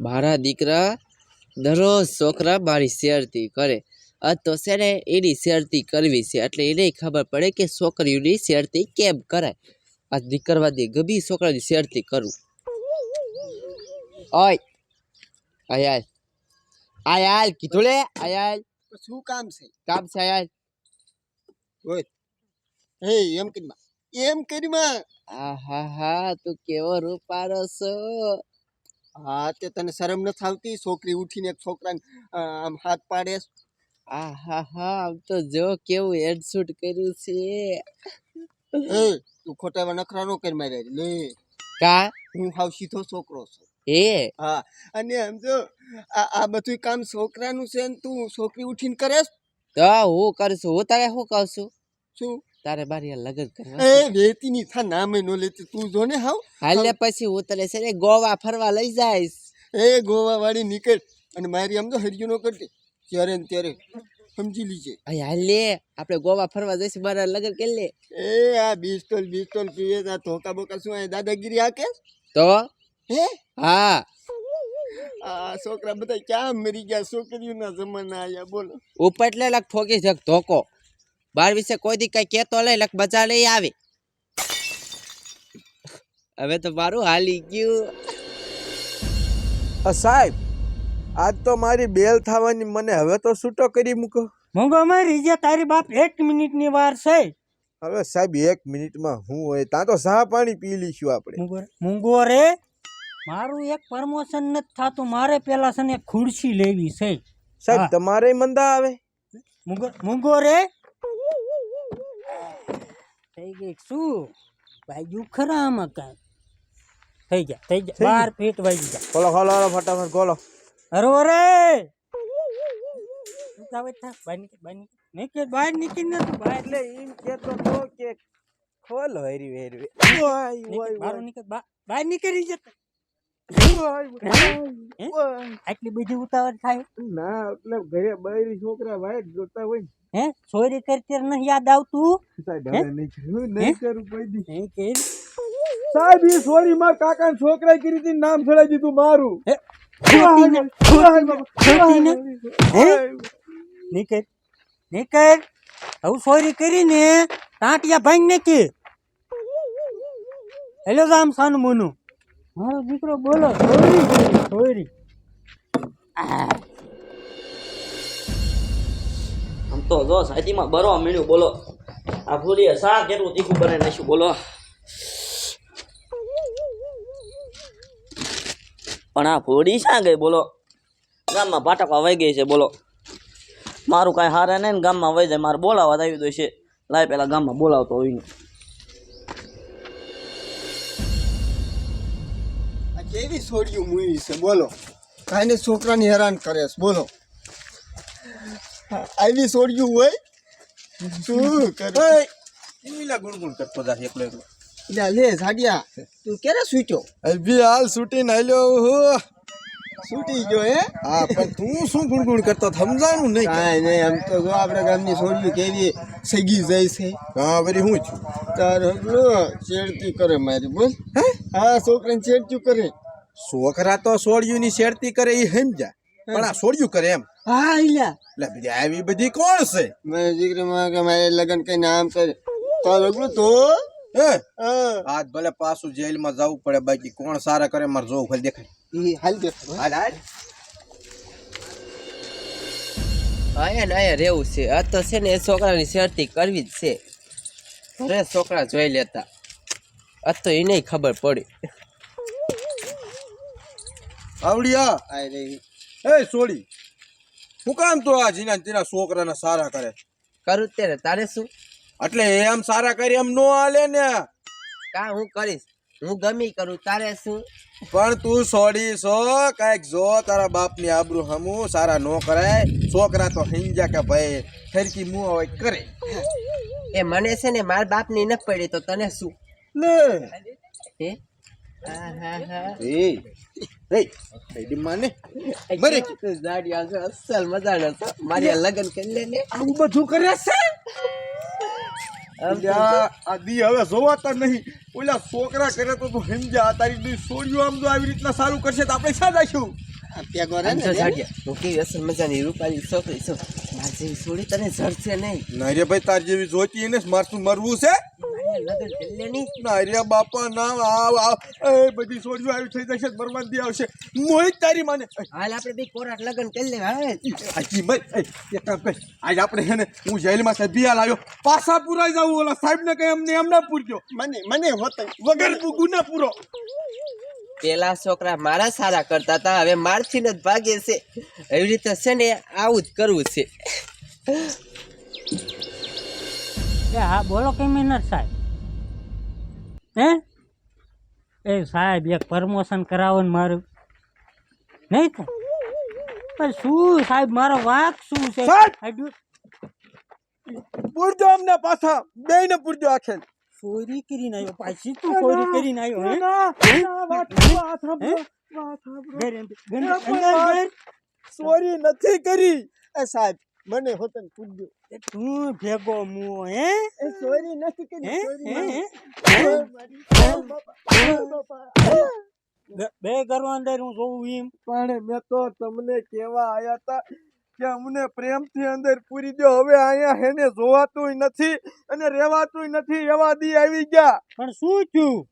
મારા દીકરા દરરોજ છોકરા મારી શેરતી કરે. આ તો છે ને એની શેરતી કરવી છે. એટલે એને ખબર પડે કે છોકરીઓની શેરતી કેમ કરાય. આ દીકરવા દે ગમી છોકરાની શેરતી કરું. ઓય આયાલ આયાલ કીધું લે આયાલ શું કામ છે? કામ છે આયાલ ઓય. હે એમ કરીમાં એમ કરીમાં આ હા હા તું કેવો રૂપારો છો? હા તે તને શરમ ન આવતી? છોકરી ઉઠીને એક છોકરાને આમ હાથ પાડે? આ હા હા આમ તો જો કેવું હેડશૂટ કર્યું છે. એ તું ખોટા નખરા નો કરી મારે લે. કા? હું હાવ સીધો છોકરો છું. એ? હા અને આમ જો આ આ બધું કામ છોકરાનું છે ને તું છોકરી ઉઠીને કરે? તો હું કરું હું તારે શું કહું છું? શું? તારે હારે લગ્ન એ કરવા વેતી ની થા નામે નો લેતી તું જો ને હાવ. હાલે પછી તને છે ને ગોવા ફરવા લઈ જાઈશ. એ ગોવા વાળી નીકળ અને મારી આમ તો હરિયો નો કરતી ત્યારે ને ત્યારે સમજી લીજે. અહીં હાલે આપણે ગોવા ફરવા જઈશું મારા લગન કે લે. એ આ બિસ્ટોલ બિસ્ટોલ પીવે આ ધોકા બોકા શું આ દાદાગીરી આકે તો? હે? હા. આ છોકરા બધા ક્યાં મરી ગયા? છોકરીઓના જમાના આયા બોલો. ઉપર એટલે લખ ઠોકી જક ધોકો. બાર વિશે કોઈ દી કઈ કેતો લઈ લખ બચા લઈ આવે. હવે તો મારું હાલી ગયું. સાહેબ આજ તો મારી બેલ થવાની મને હવે તો છૂટો કરી મૂકો. મોંઘામાં જે તારી બાપ એક મિનિટની વાર છે. હવે સાહેબ એક મિનિટમાં હું હોય ત્યાં તો સાહ પાણી પી લઈશું આપણે. મૂંગો રે- મારું એક પ્રમોશન નથી થતું મારે પેલા છે ને એક ખુરશી લેવી છે. સાહેબ તમારે મંદા આવે? મૂંગો મૂંગો રે. થઈ ગઈ શું? વાગ્યું ખરા આમાં કાંઈ. થઈ ગયા થઈ ગયા બાર ફીટ વાગી ગયા. ખોલો ખોલો ફટાફટ ખોલો અરે અરે બહાર નીકળ બહાર નીકળ. બહાર નીકળ ને તું બહાર એટલે એમ કેતો તો કે ખોલ હેરી હેરી નીકળ, બહાર નીકળ બહાર નીકળી જતો? આટલી બધી ઉતાવળ થાય ના એટલે ઘરે બૈરી છોકરા વાઈટ જોતા હોય ને. હે ચોરી કરતી નહીં યાદ આવતું સાહેબ હે? હવે નહીં કરું હે? નહીં કરું કોઈ દી નહીં કે સાહેબ ઈ સોરી માં કાકા છોકરા કરી હતી નામ છોડાઈ દીધું મારું હે? ખોટીને ખોટીને ખોટીને હે નીકળ નીકળ આવું ચોરી કરીને ટાંટિયા ભાંગ નાખી હેલો રામ સાનું મોનું મારો દીકરો, બોલો છોરી છોરી આમ તો જો, સાચીમાં બરવા મળ્યું બોલો. આ ભૂલીએ શા કેટલું તીખું બને નાખ્યું, બોલો. પણ આ ભોડી શા ગઈ, બોલો? ગામમાં પાટકવા વહી ગઈ છે, બોલો. મારું કાંઈ હારે નહીં ગામમાં વહી જાય, મારે બોલાવવા આવી દો છે. લાય પહેલાં ગામમાં બોલાવતો હોય ને. કેવી છોડ્યું મૂવી છે બોલો. કાંઈને છોકરાને હેરાન કરે છે બોલો. આવી છોડ્યું હોય શું કરે? ઇમીલા ગુણગુણ કરતો જા એકલો એકલો. લે લે સાડિયા તું ક્યારે સૂટ્યો? અભી હાલ છૂટીને આલ્યો હું સૂટી ગયો હે? હા પણ તું શું ગુણગુણ કરતો સમજાણું નહીં. કાંઈ નહીં આમ તો જો આપણે ગામની છોડ્યું કેવી સગી જાય છે. હા વરી હું છું? તાર છેડતી કરે મારી બોલ. હા? છોકરાને છેડતું કરે. છોકરા તો સોળિયું ની શેરતી કરે એ સમજા પણ આ સોળિયું કરે એમ. હા ઇલા એટલે બીજી આવી બધી કોણ છે? મેં દીકરીમાં કે મારે લગ્ન કઈ આમ કરે તો હગલો તો? હે? આજ ભલે પાછું જેલમાં જવું પડે બાકી કોણ સારા કરે મારે જોવું ખાલી દેખાય. ઈ હાલ દે હાલ હાલ. અહીંયા ને અહીંયા રહેવું છે. આ તો છે ને એ છોકરાની શેરતી કરવી જ છે. ઘરે છોકરા જોઈ લેતા. આ તો એને ખબર પડી. આવડિયા. આય રે. એ સોડી હું કામ તો આ જીના તેના છોકરાના સારા કરે. કરું ત્યારે તારે શું? એટલે એમ સારા કરી એમ નો હાલે ને. કા હું કરીશ? હું ગમી કરું. તારે શું? પણ તું સોડી સો કાંઈક જો તારા બાપની આબરૂ હમુ સારા નો કરાય. છોકરા તો હિંજા કે ભાઈ ફેરકી મું હોય કરે. એ મને છે ને મારા બાપની ન પડી તો તને શું? લે. હે? બધું કરે છે? હવે જોવાતા નહીં. ઓલા છોકરા કરે તો તું સમજા તારી દી છોડ્યું આમ જો આવી રીતના સારું કરશે તો આપણે શા દાશું ત્યાં આમ ને. જાડિયા, કેવી અસલ મજાની રૂપાળી છોકરી છું. માર જેવી છોડી તને જડશે નહીં. ના રે ભાઈ તાર જેવી જોતી એને મારતું મરવું છે? મારે લગન કરી લે ના બાપા ના આવ આવ. એ બધી છોડીઓ આવી થઈ જશે બરબાદી આવશે. મોહિત તારી માને. હાલ આપણે બે કોરાટ લગન કરી લે હાજી ભાઈ એક કામ કર. આજ આપણે હે ને હું જેલમાં સભ્યા લાવ્યો પાછા પુરાઈ જાવું ઓલા સાહેબ ને કઈ અમને એમ ના પૂરજો મને મને હોત વગર ગુના પૂરો. પેલા છોકરા મારા સારા કરતા હતા હવે મારથી જ ભાગે છે. એવી રીતે છે ને આવું જ કરવું છે. હા બોલો કેમિનર સાહેબ. હે? એ સાહેબ એક પ્રમોશન કરાવો ને મારું. નહીં થાય શું સાહેબ મારો વાંક શું છે? પૂરજો અમને પાછા બે ને પૂરજો આખે. ચોરી કરીને આવ્યો. પાછી તું ચોરી કરીને આવ્યો. ચોરી નથી કરી. એ સાહેબ મને હોતન પૂજ્યો એ તું ભેગો મુ હે? એ સોરી નથી કે. બે- ઘરો અંદર હું જોઉં એમ. પણ મેં તો તમને કેવા આયા તા કે અમને પ્રેમથી અંદર પૂરી દો હવે અહીંયા હેને જોવાતું નથી અને રહેવાતું નથી એવા દી આવી ગયા. પણ શું થયું?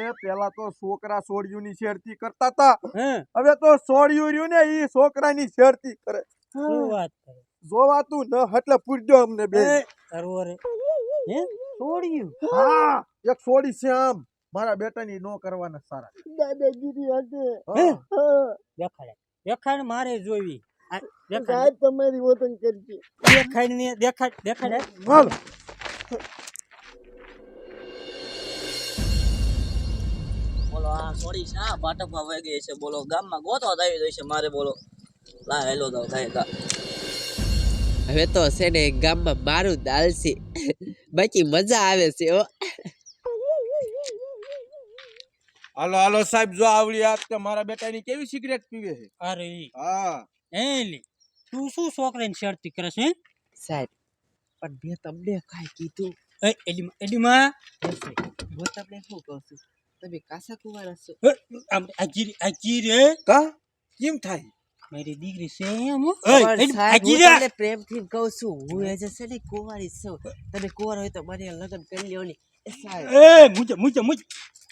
એ પેલા તો છોકરા સોડિયું ની શેરતી કરતા તા. હે? હવે તો સોડિયું રહ્યું ને એ છોકરાની શેરતી કરે. શું વાત કરે? જોવાતું ન એટલે પૂરજો અમને બે કરવો રે હે? છોડ્યું? હા એક છોડી છે આમ. મારા બેટાની નો કરવાના સારા. દાદાગીરી હશે હા. હા. દેખાડે. દેખાડ મારે જોવી આ દેખાડ. તમારી વતન કરજે. દેખાડ ને દેખાડ દેખાડ. બોલ બોલો આ સોરી છે આ ભાટકવા વહી ગઈ છે બોલો. ગામમાં ગોતો આવી છે મારે બોલો. લા હેલો દો થાય કા હવે તો છે ને ગામમાં મારું દાલ છે. બાકી મજા આવે છે હો. હાલો હાલો સાહેબ જો આવડી આજ કે મારા બેટાની કેવી સિગરેટ પીવે છે? અરે હા. એલી લી તું શું છોકરાને શરતી કરે છે સાહેબ પણ મેં તમને કાંઈ કીધું. એ એડી એડીમાં. હું તમને શું કહું છું? તમે કાસા કુવારા છો આમ આજી આજી રે કા? કેમ થાય? મારી દીકરી છે એમ પ્રેમથી કહું છું હું એ છે ને કુંવારી છું. તમે કુંવાર હોય તો મારે લગ્ન કરી લ્યો ને. એ મુજે મુજે મુજે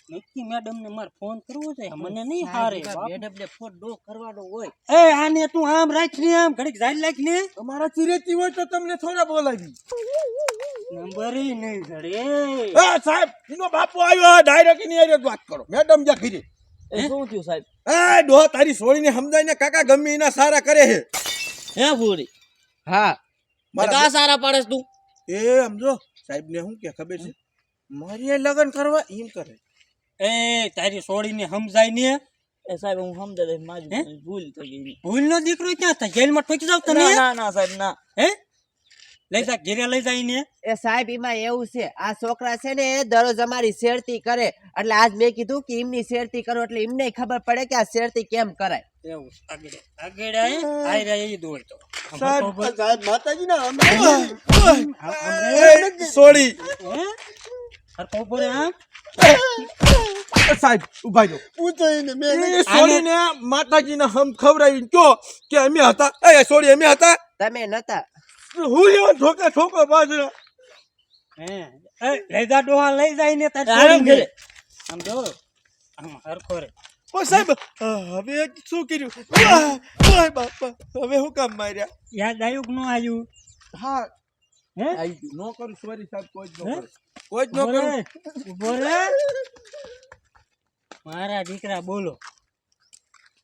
નક્કી મેડમ ને મારે ફોન કરવો છે? મને નહીં હારે મેડમ ને ફોન નો કરવાનો હોય. એ આને તું આમ રાખ ને આમ ઘડીક જાય લાગ ને. તમારા ચિરેતી હોય તો તમને થોડા બોલાવી. નંબર નહીં જડે હા સાહેબ એનો બાપુ આવ્યો ડાયરેક્ટની વાત કરો. મેડમ જા ખીરી શું થયું સાહેબ? એ ડો તારી સોળીને સમજાઈને કાકા ગમે એના સારા કરે છે. હે ફૂરી હા. મારા સારા પાડેસ તું? એ સમજો સાહેબ ને શું કે ખબર છે? મારી લગ્ન કરવા એમ કરે. એ તારી છોડીને સમજાય ને એ સાહેબ હું સમજે દઈશ હે? મારી ભૂલ થઈ ગઈ. ભૂલ નો દીકરો ક્યાં થાય? જેલમાં ઠોકી જાવ તને ના ના ના સાહેબ ના. હે? લઈ જા ઘેરે લઈ જાય એ સાહેબ એમાં એવું છે આ છોકરા છે ને દરરોજ અમારી શેરતી કરે. એટલે આજ મેં કીધું કે એમની શેરતી કરો એટલે એમને ખબર પડે કે આ શેરતી કેમ કરાય. એવું આગળ આગળ સાહેબ, આ સાહેબ માતાજીના અમે હે? સાહેબ ઊભા જો. મેં હમ ખવડાવી કયો કે અમે હતા? એ સોળી અમે હતા? તમે નતા. હું લેવા ઠોકે ઠોકો બાજરો. હે એ લઈ જા ડોહા લઈ જાય ને તારી આરામ છોડીને. ઘરે. આમ જો આમ હરખો રે. ઓ સાહેબ હવે શું કર્યું? વાહ, વાહ બાપા હવે હું કામ માર્યા? યાદ આવ્યું કે ન આવ્યું? હા. હે? આઈ ગયું. નો કરું સોરી સાહેબ કોઈ જ હે? નો કરે. કોઈ જ નો ઊભો કરું. રે, ઊભો રે મારા દીકરા બોલો.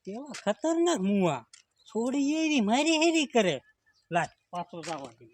કેવા ખતરનાક મુવા. છોડી એરી મારી હેરી કરે. લાય પાછો જવા દે